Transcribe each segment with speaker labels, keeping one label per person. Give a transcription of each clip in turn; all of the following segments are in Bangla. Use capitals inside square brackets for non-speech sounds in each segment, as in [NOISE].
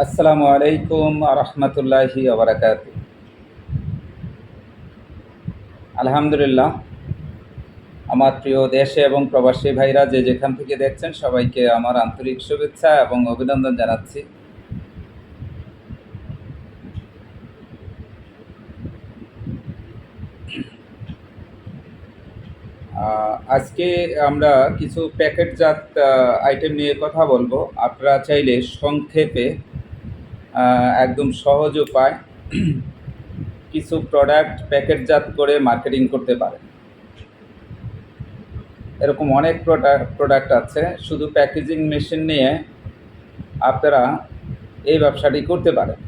Speaker 1: আসসালামু আলাইকুম রহমতুল্লাহি আবরাকাত আলহামদুলিল্লাহ, আমার প্রিয় দেশে এবং প্রবাসী ভাইরা যে যেখান থেকে দেখছেন, সবাইকে আমার আন্তরিক শুভেচ্ছা এবং অভিনন্দন জানাচ্ছি। আজকে আমরা কিছু প্যাকেটজাত আইটেম নিয়ে কথা বলব। আপনারা চাইলে সংক্ষেপে একদম সহজ উপায়। কিছু প্রোডাক্ট প্যাকেটজাত করে মার্কেটিং করতে পারেন এরকম অনেক প্রোডাক্ট প্রোডাক্ট আছে। শুধু প্যাকেজিং মেশিন নিয়ে আপনারা এই ব্যবসাটি করতে পারেন।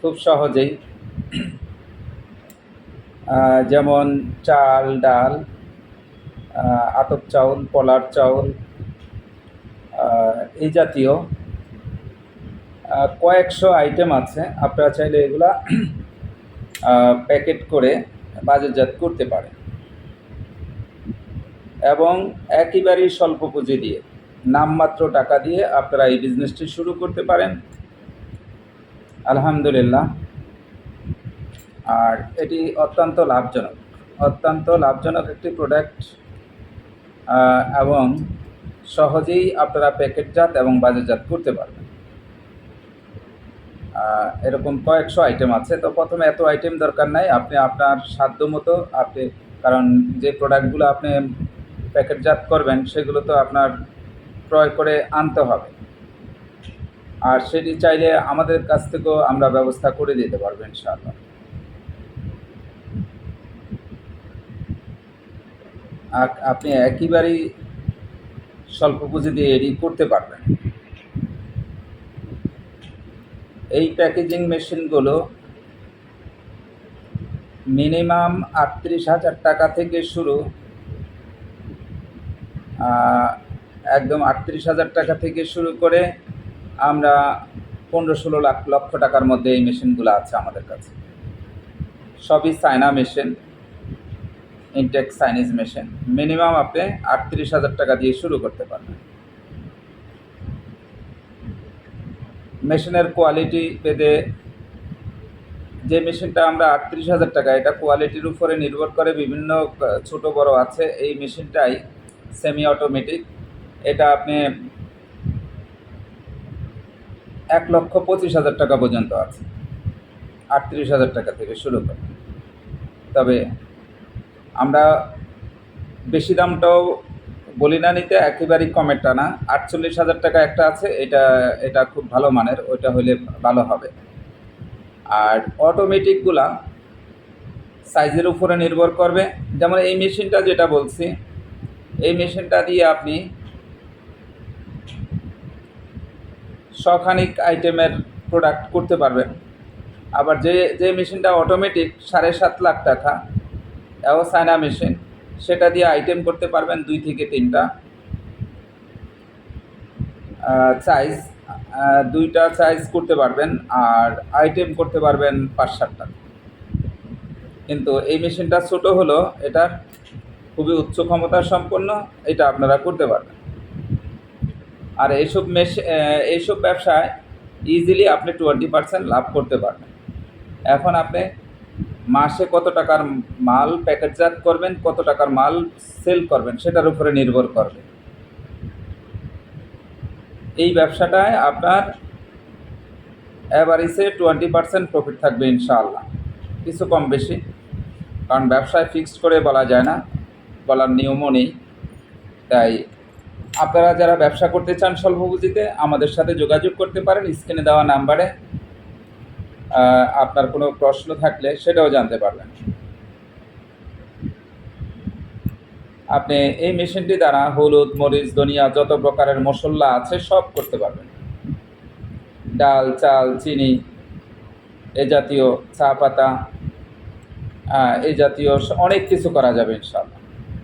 Speaker 1: খুব সহজেই। যেমন চাল, ডাল আতপ চাউল, পলার চাউল এই জাতীয় কয়েকশো আইটেম আছে। আপনারা চাইলে এগুলা [CLEARS THROAT] প্যাকেট করে বাজারজাত করতে পারেন। এবং একেবারেই স্বল্প পুঁজি দিয়ে, নামমাত্র টাকা দিয়ে আপনারা এই বিজনেসটি শুরু করতে পারেন। আলহামদুলিল্লাহ। আর এটি অত্যন্ত লাভজনক। অত্যন্ত লাভজনক একটি প্রোডাক্ট এবং সহজেই আপনারা প্যাকেটজাত এবং বাজারজাত করতে পারবেন। এরকম কয়েকশো আইটেম আছে। তো প্রথমে এত আইটেম দরকার নাই। আপনি আপনার সাধ্য মতো আপনি, কারণ যে প্রোডাক্টগুলো আপনি প্যাকেটজাত করবেন, সেগুলো তো আপনার ক্রয় করে আনতে হবে। আর সেটি চাইলে আমাদের কাছ থেকেও আমরা ব্যবস্থা করে দিতে পারব, ইনশাআল্লাহ। আপনি একেবারেই স্বল্প পুঁজি দিয়ে এটি করতে পারবেন। এই প্যাকেজিং মেশিনগুলো মিনিমাম আটত্রিশ হাজার টাকা থেকে শুরু একদম আটত্রিশ হাজার টাকা থেকে শুরু করে আমরা পনেরো ষোলো লাখ, লক্ষ টাকার মধ্যে এই মেশিনগুলো আছে আমাদের কাছে। সবই China machine intake Chinese machine minimum আপনি আটত্রিশ হাজার টাকা দিয়ে শুরু করতে পারবেন। মেশিনের কোয়ালিটি ভেদে যে মেশিনটা আমরা আটত্রিশ হাজার টাকা, এটা কোয়ালিটির উপরে নির্ভর করে বিভিন্ন ছোট বড় আছে। এই মেশিনটাই সেমি অটোমেটিক এটা আপনি এক লক্ষ পঁচিশ হাজার টাকা পর্যন্ত আছে। আটত্রিশ হাজার টাকা থেকে শুরু করে। তবে আমরা বেশি দামটাও বলি না নিতে একেবারেই কমেরটা না আটচল্লিশ হাজার টাকা একটা আছে, এটা এটা খুব ভালো মানের, ওইটা হলে ভালো হবে। আর অটোমেটিকগুলা সাইজের উপরে নির্ভর করবে। যেমন এই মেশিনটা যেটা বলছি, এই মেশিনটা দিয়ে আপনি শখানিক আইটেমের প্রোডাক্ট করতে পারবেন। আবার যে যে মেশিনটা অটোমেটিক সাড়ে সাত লাখ টাকা, এও সাইনা মেশিন। সেটা দিয়ে আইটেম করতে পারবেন দুই থেকে তিনটা। সাইজ দুইটা সাইজ করতে পারবেন আর আইটেম করতে পারবেন পাঁচ সাতটা। কিন্তু এই মেশিনটা ছোট হলো এটার খুবই উচ্চ ক্ষমতা সম্পন্ন, এটা আপনারা করতে পারবেন। আর এইসব মেশ এইসব ব্যবসায় ইজিলি আপনি টোয়েন্টি পার্সেন্ট লাভ করতে পারবেন। এখন আপনি মাসে কত টাকার মাল প্যাকেটজাত করবেন, কত টাকার মাল সেল করবেন, সেটার উপরে নির্ভর করবে। এই ব্যবসাটায় আপনার অ্যাভারেজে টোয়েন্টি পার্সেন্ট প্রফিট থাকবে ইনশাআল্লাহ। কিছু কম বেশি, কারণ ব্যবসায় ফিক্সড করে বলা যায় না, বলার নিয়মও নেই। তাই আপনারা যারা ব্যবসা করতে চান স্বল্প পুঁজিতে আমাদের সাথে যোগাযোগ করতে পারেন। স্ক্রিনে দেওয়া নাম্বারে আপনার কোনো প্রশ্ন থাকলে সেটাও জানতে পারবেন আপনি এই মেশিনটি দ্বারা হলুদ, মরিচ, ধনিয়া যত প্রকারের মশলা আছে সব করতে পারবেন। ডাল, চাল, চিনি, এ জাতীয় চা পাতা এই জাতীয় অনেক কিছু করা যাবে ইনশাল্লাহ